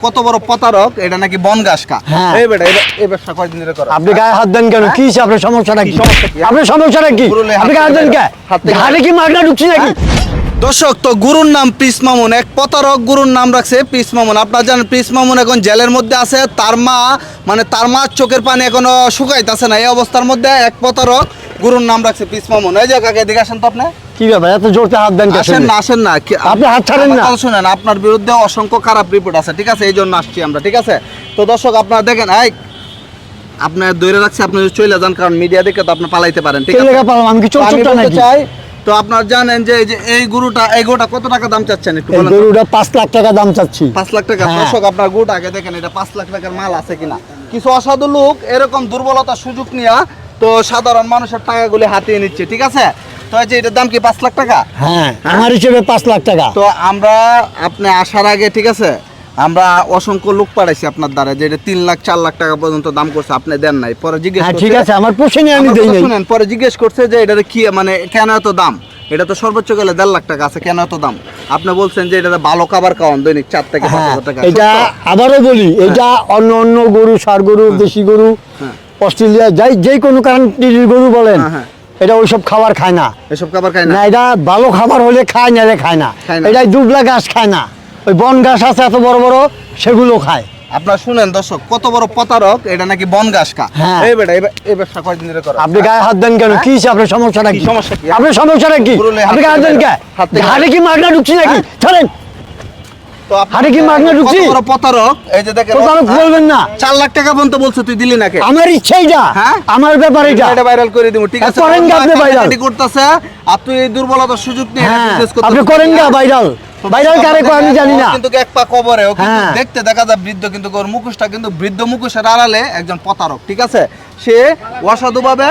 কত বড় প্রতারক? এটা নাকি বন গাছ কা? হ্যাঁ। এই বেটা এই- ব্যবসা কয়দিন ধরে করো? আপনি গায়ে হাত দেন কেন? কি আপনার সমস্যাটা কি? কি সমস্যা কি? আপনার সমস্যাটা কি? আপনি গায়ে হাত দেন কে? হাত কি মাগনা ঢুকছি নাকি? দর্শক তো গুরুর নাম পিস মামুন। এক প্রতারক গুরুর নাম রাখছে পিস মামুন। আপনারা জানেন পিস মামুন এখন জেলের মধ্যে আছে। তার মা মানে তার মা চোখের পানি এখনও শুকাইতেছে না। এই অবস্থার মধ্যে এক প্রতারক গুরুর নাম রাখছে পিস মামুন। এই যে কাকে দিকে আসেন তো আপনি। কি ব্যাপার? এত জোরতে হাত দেন আসেন না আসেন না। আপনি হাত ছাড়েন না। শুনেন আপনার বিরুদ্ধে অসংখ্য খারাপ রিপোর্ট আছে ঠিক আছে? এই জন্য আসছি আমরা ঠিক আছে? তো দর্শক আপনারা দেখেন এই আপনার দৈরে রাখছে আপনি চলে যান কারণ মিডিয়া দেখে তো আপনি পালাইতে পারেন ঠিক আছে? আমি কি চোর চোরটা নাকি? চাই তো আপনারা জানেন যে এই গরুটা এই গরুটা কত টাকা দাম চাচ্ছেন একটু বলেন গরুটা পাঁচ লাখ টাকা দাম চাচ্ছি। পাঁচ লাখ টাকা। হ্যাঁ। দর্শক আপনার গরুটা আগে দেখেন এটা পাঁচ লাখ টাকার মাল আছে কিনা। কিছু অসাধু লোক এরকম দুর্বলতার সুযোগ নিয়ে তো সাধারণ মানুষের টাকাগুলি হাতিয়ে নিচ্ছে ঠিক আছে? তো যে এটার দাম কি পাঁচ লাখ টাকা? হ্যাঁ আমার হিসেবে পাঁচ লাখ টাকা। তো আমরা আপনি আসার আগে ঠিক আছে আমরা অসংখ্য লোক পাঠাইছি আপনার দ্বারা যে তিন লাখ চার লাখ টাকা পর্যন্ত দাম করছে আপনি দেন নাই। পরে জিজ্ঞেস হ্যাঁ করছে- ঠিক আছে আমার পোষণে আমি দেই শুনেন পরে জিজ্ঞেস করছে যে এটার কি মানে কেন এত দাম? এটা তো সর্বোচ্চ গেলে দেড় লাখ টাকা আছে কেন এত দাম? আপনি বলছেন যে এটা ভালো খাবার খাওয়ান দৈনিক চার থেকে হ্যাঁ টাকা। এটা আবারও বলি এটা অন্য অন্য গরু সার গরু দেশি গরু। অস্ট্রেলিয়া যাই যে কোনো কান্ট্রির গরু বলেন। এটা ওইসব খাবার খায় না। এসব খাবার খায় না? না এটা ভালো খাবার হলে খায় না খায় না। খায় না। এটা দুবলা ঘাস খায় না। ওই বন ঘাস আছে এত বড় বড় সেগুলো খায়। আপনার শুনেন দর্শক কত বড় প্রতারক এটা নাকি বন গাছ কা হ্যাঁ। এই বেটা এই বে- এই ব্যবসা কয়দিন ধরে করো আপনি গায়ে হাত দেন কেন? কি হইছে আপনার সমস্যাটা কি? কি সমস্যা কি? আপনার সমস্যাটা কি? হাত আপনি গায়ে হাত দেন থেকে কে? হাত থেকে হাতে কি মাগনা ঢুকছি নাকি? ছাড়েন। তো আপনি- কি মাগনা ঢুকছি? বড় প্রতারক এই যে দেখেন প্রতারক হ্যাঁ? বলবেন না। চার লাখ টাকা পর্যন্ত বলছো তুই দিলি নাকি আমার ইচ্ছা এটা হ্যাঁ? আমার ব্যাপার এটা এটা ভাইরাল করে দিব ঠিক আছে করেন কি আপনি viral? রেডি করতেছে আর তুই এই দুর্বলতার সুযোগ নিয়ে এটা হ্যাঁ আপনি করেন গা ভাইরাল ভাইরাল কারে কয় আমি জানি না কিন্তু এক পা কবরে ও কিন্তু। দেখতে দেখা যায় বৃদ্ধ কিন্তু ওর মুখোশটা কিন্তু বৃদ্ধ মুখোশের আড়ালে একজন প্রতারক ঠিক আছে সে অসাধু ভাবে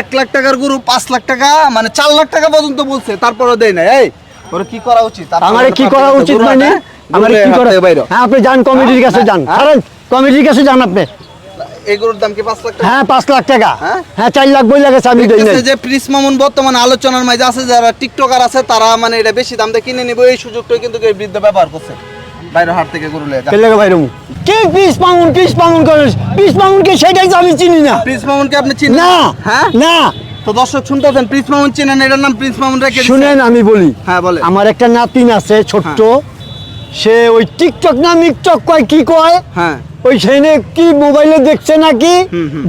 এক লাখ টাকার গরু পাঁচ লাখ টাকা মানে চার লাখ টাকা পর্যন্ত বলছে তারপরে দেয় না এই ওর কি করা উচিত আমারে কি করা উচিত মানে আমার কি করা হ্যাঁ আপনি যান কমিটির কাছে যান। হ্যাঁ? কারণ কমিটির কাছে যান আপনি। এই দাম কি পাঁচ লাখ টাকা? হ্যাঁ পাঁচ লাখ টাকা। হ্যাঁ? হ্যাঁ লাখ বই লাগেছে আমি দেই নাই। যে প্রিস মামুন বর্তমান আলোচনার মাঝে আছে যারা টিকটকার আছে তারা মানে এটা বেশি দাম দিয়ে কিনে নিবে। এই সুযোগটা কিন্তু এই বৃদ্ধ ব্যবহার করছে। বাইরের হাট থেকে গরু লেগে কেলে ভাই কি পিস পাউন পিস পাউন করিস পিস পাউন কে সেটাই আমি চিনি না। প্রিন্স মামুনকে আপনি চিনেন? না হ্যাঁ? না। তো দর্শক শুনতেছেন প্রিন্স মামুন চিনেন এটার নাম প্রিন্স মামুন রেখে শুনেন আমি বলি। হ্যাঁ বলে আমার একটা নাতিন আছে ছোট্ট। সে ওই টিকটক না মিকটক কয় কি কয়? হ্যাঁ। ওই সেনে কি মোবাইলে দেখছে নাকি।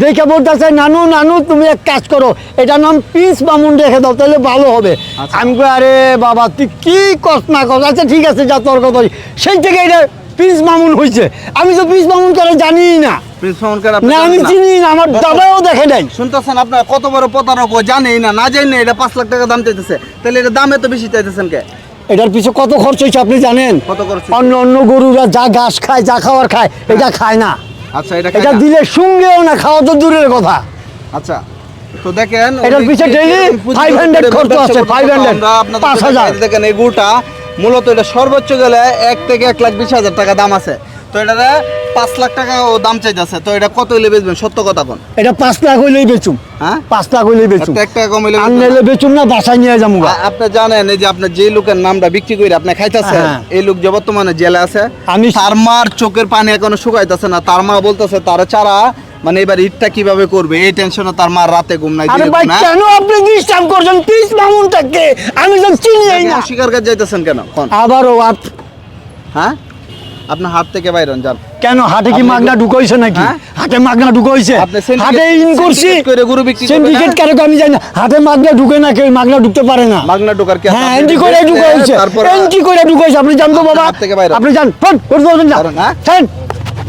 দেখে বলতেছে নানু নানু তুমি এক কাজ করো এটার নাম পিস মামুন রেখে দাও তাহলে ভালো হবে। আচ্ছা। আমি কই, আরে বাবা তুই কি কস না কস আচ্ছা ঠিক আছে যা তোর কথা সেই থেকে এটা পিস মামুন হয়েছে আমি তো পিস মামুন করে জানি না। না আমি চিনি না আমার দাদাও দেখে নাই। শুনতেছেন আপনার কত বড় প্রতারক জানেই না না জানি না এটা পাঁচ লাখ টাকা দাম চাইতেছে। তাহলে এটা দাম এত বেশি চাইতেছেন কে? এটার পিছনে কত খরচ হয়েছে আপনি জানেন? অন্য অন্য গরুরা যা ঘাস খায় যা খাবার খায় এটা খায় না। আচ্ছা এটা এটা? দিলে সঙ্গেও না খাওয়া তো দূরের কথা। আচ্ছা তো দেখেন এটার উনি পিছে কি- daily কীরকম পুঁজি 500 খরচ আছে, 500 5000 দেখেন এই গুটা মূলত এটা সর্বোচ্চ গেলে এক থেকে এক লাখ বিশ হাজার টাকা দাম আছে। তো এটারে পাঁচ লাখ টাকা ও দাম চাইতেছে। তো এটা কত হইলে বেচবেন? সত্য কথা কোন? এটা পাঁচ লাখ হইলেই বেচুম। হ্যাঁ? পাঁচ লাখ হইলেই বেচুম। এক টাকা কম হইলে? বেচুম না বাসায় নিয়ে যাব। আপনি জানেন এই যে আপনার যে লোকের নামটা বিক্রি করে আপনি খাইতেছেন হ্যাঁ। এই লোক যে বর্তমানে জেলে আছে আমি- তার মার চোখের পানি এখনও শুকাইতেছে না। তার মা বলতেছে তার চারা মানে এবার ঈদটা কীভাবে করবে? এই টেনশনে তার মার রাতে ঘুম নাই আরে ভাই কেন আপনি ডিস্টার্ব করছেন? মামুনটাকে আমি তো চিনি না। অস্বীকার কাজ যাইতেছেন কেন? কোন? আবারও আপ- হ্যাঁ? আপনার হাত থেকে বাইরন যান। কেন হাটে কি মাগনা ঢুকাইছে নাকি? হ্যাঁ? হাটে মাগনা ঢুকাইছে? হাটে ইন করছি। করে গরু বিক্রি সিন্ডিকেট হ্যাঁ? কারও আমি জানি না। হাটে মাগনা ঢুকে না কেউ মাগনা ঢুকতে পারে না। মাগনা ঢুকার কি হ্যাঁ এন্ট্রি করে ঢুকাইছে। তারপর এন্ট্রি করে ঢুকাইছে। আপনি জানতো বাবা? আপনি জান ফোন ফোন বলবেন না।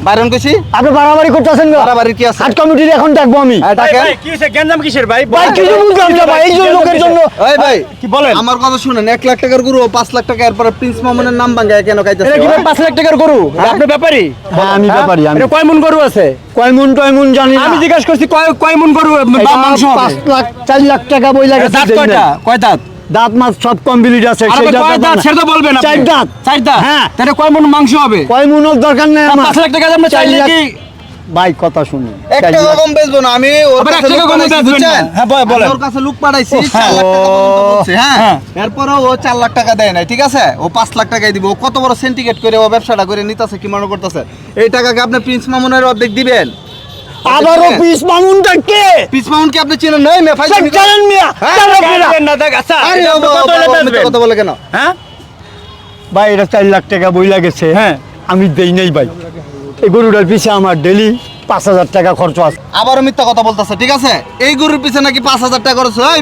হ্যাঁ? বাইরন কইছি আপনি বাড়াবাড়ি করতেছেন গো বাড়াবাড়ি কি আছে? হাট কমিটির এখন ডাকবো আমি হ্যাঁ, ডাকেন। কি হয়েছে? গ্যাঞ্জাম কিসের ভাই? ভাই কিছু বুঝলাম না ভাই এই যে লোকের জন্য ওই ভাই কি বলেন? আমার কথা শুনেন এক লাখ টাকার গরু ও পাঁচ লাখ টাকা এরপরে প্রিন্স মামুনের নাম ভাঙ্গায় কেন খাইতেছে এটা কি ভাই পাঁচ লাখ টাকার গরু? আপনি ব্যাপারী? হ্যাঁ আমি ব্যাপারি আমি কয় মন গরু আছে? কয় মন টয় মন জানি না আমি জিজ্ঞাসা করছি কয় কয় মন গরু বা মাংস হবে? পাঁচ লাখ চার লাখ টাকা বই লাগে দাঁত কয়টা? কয় দাঁত? দাঁত মাছ সব কমপ্লিট আছে আরে ভাই, সেটা কয় ব্যাপার দাঁত? সেটা তো বলবেন চার দাঁত চার দাঁত? হ্যাঁ। তাহলে কয় মন মাংস হবে? কয় মনের দরকার নেই আমার পাঁচ লাখ টাকা দাম চাইলে কি ভাই কথা শুনুন এক টাকা কম বেচবো না আমি ওর কাছে লোক পাঠাইছি, না। হ্যাঁ, বল- বলেন। ওর কাছে লোক পাঠাইছি হ্যাঁ। লাখ টাকা পর্যন্ত বলছে, হ্যাঁ। এরপরও ও চার লাখ টাকা দেয় নাই ঠিক আছে ও পাঁচ লাখ টাকাই দিব ও কত বড় সিন্ডিকেট করে ও ব্যবসাটা করে নিতেছে কি মনে করতেছে এই টাকাকে আপনি প্রিন্স মামুনের অর্ধেক দিবেন আবারও পিস মামুনটা কে? প্রিন্স মামুনকে আপনি চিনেন? নাই মে ফাইল জানেন মিয়া হ্যাঁ, জানেন না, দেখ, আচ্ছা, আরে কথা বলে কেন? হ্যাঁ? ভাই এটা চার লাখ টাকা বই গেছে হ্যাঁ। আমি দেই নাই ভাই। এই গরুটার পিছে আমার ডেলি পাঁচ হাজার টাকা খরচ আছে। আবারও মিথ্যা কথা বলতেছে ঠিক আছে? এই গরুর পিছে নাকি পাঁচ হাজার টাকা খরচ হয়।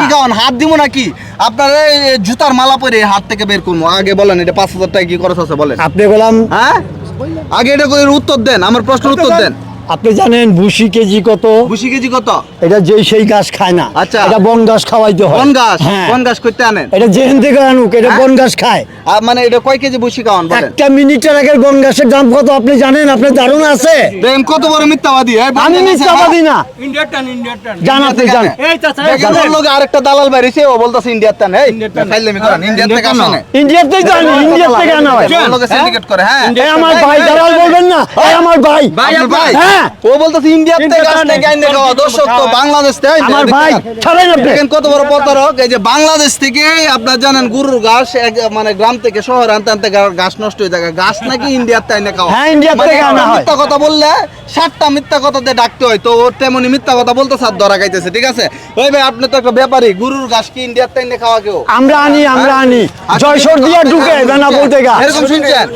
কি খাওয়ান হাত দিব নাকি? আপনার এই জুতার মালা পরে হাত থেকে বের করব। আগে বলেন এটা পাঁচ হাজার টাকা কি খরচ আছে বলেন। আপনি বললাম হ্যাঁ? আগে এটা করে উত্তর দেন আমার প্রশ্নের উত্তর দেন। আপনি জানেন ভুসি কেজি কত? বুসি কেজি কত? এটা যেই সেই ঘাস খায় না। আচ্ছা। এটা বন ঘাস খাওয়াইতে হয়। বন গাছ হ্যাঁ। বন গাছ করতে আনেন? এটা যেখান থেকে আনুক এটা হ্যাঁ? বন ঘাস খায়। মানে এটা কয় কেজি বুসি খাওয়ান বলেন? একটা মিনিটের আগের বন ঘাসের দাম কত? আপনি জানেন? আপনার ধারণা আছে? দেখেন কত বড় মিথ্যাবাদী এই আমি মিথ্যাবাদী না। ইন্ডিয়ার টান ইন্ডিয়ার টান। জান আপনি জান। এই চাচা ওর লগে আরেকটা দালাল বাইরেছে ও বলতাছে ইন্ডিয়ার টান এই। ফাইললেমি করেন ইন্ডিয়ার থেকে আসে না ইন্ডিয়ার থেকে জানি ইন্ডিয়ার থেকে আনা হয় লগে syndicate করে হ্যাঁ এই আমার ভাই দালাল বলবেন না? এই আমার ভাই আপনার ভাই? হ্যাঁ। ও বলতেছে ইন্ডিয়ার থেকে ইন্ডিয়ার আসে টানে, আইনে খাওয়া দর্শক তো বাংলাদেশ থেকে আমার ভাই ছাড়েন আপনি দেখেন কত বড় প্রতারক। এই যে বাংলাদেশ থেকে আপনার জানেন গরুর ঘাস মানে গ্রাম থেকে শহর আনতে আনতে ঘাস নষ্ট হয়ে যায় ঘাস নাকি ইন্ডিয়ার তাই না খাওয়া হ্যাঁ, ইন্ডিয়ার মানে থেকে আনা হয়। মিথ্যা কথা বললে সাতটা মিথ্যা কথা দিয়ে ডাকতে হয়। তো ওর তেমনি মিথ্যা কথা বলতে সাত ধরা খাইতেছে ঠিক আছে? ওই ভাই আপনি তো একটা ব্যাপারী গরুর ঘাস কি ইন্ডিয়ার না খাওয়া কেউ? আমরা আনি আমরা আনি। জয়সর দিয়া ঢুকে বেনাপোল থেকে। এরকম শুনছেন?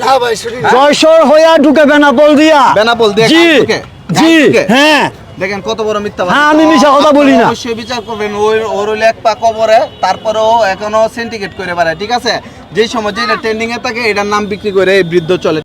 জয়সর হইয়া ঢুকে বেনাপোল দিয়া। বেনাপোল দিয়ে ঢুকে? জি হ্যাঁ। দেখেন কত বড় মিথ্যা হ্যাঁ, আমি মিশা কথা বলি না। অবশ্যই বিচার করবেন ওই ওর এক পা কবরে তারপরেও এখনও সিন্ডিকেট করে বেড়ায় ঠিক আছে? যেই সময় যেটা ট্রেন্ডিং এ থাকে এটার নাম বিক্রি করে এই বৃদ্ধ চলে।